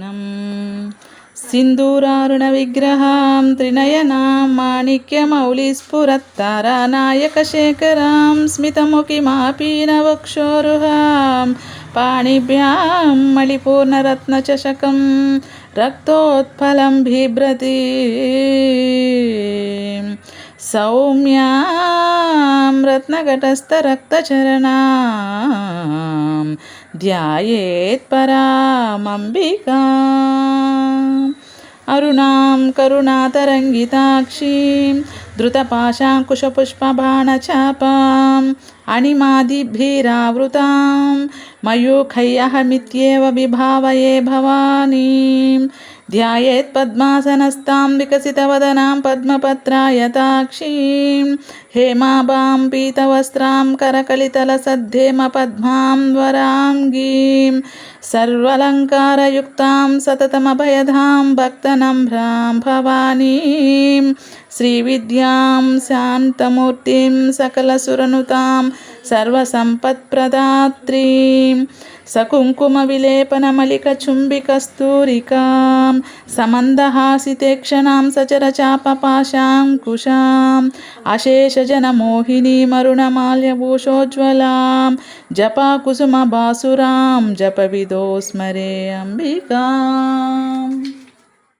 జ్ఞానం సింధూరారుణ విగ్రహాం త్రినయనాం మాణిక్యమౌలిస్ఫురత్తారానాయకశేఖరాం స్మితముఖిమాపీనవక్షోరుహాం పాణిభ్యాం మణిపూర్ణరత్నచషకం రక్తోత్ఫలం బిభ్రతి సౌమ్యాం రత్నఘటస్థరక్తచరణా ధ్యాయేత్పరామంబికా అరుణాం కరుణాతరంగితాక్షీం ధృతపాశాంకుశపుష్పబాణచాపాం అణిమాదిభిరావృతాం మయూఖయ్యహమిత్యేవ విభావయే భవానీ ध्यायेत् पद्मासनस्तां विकसितवदनां पद्मपत्रायताक्षीं हेमाभां पीतवस्त्रां करकलितलसद्धेमपद्मां वराङ्गीं सर्वलङ्कारयुक्तां सततमभयधां भक्तनम्रां भवानीं श्रीविद्यां शान्तमूर्तिं सकलसुरनुतां सर्वसम्पत्प्रदात्रीं सकुङ्कुमविलेपनमलिकचुम्बिकस्तूरिकां समन्दहासिते क्षणां सचरचापपाशाङ्कुशाम् अशेषजनमोहिनीमरुणमाल्यभूषोज्ज्वलां जपाकुसुमभासुरां जपविदो स्मरे अम्बिकाम्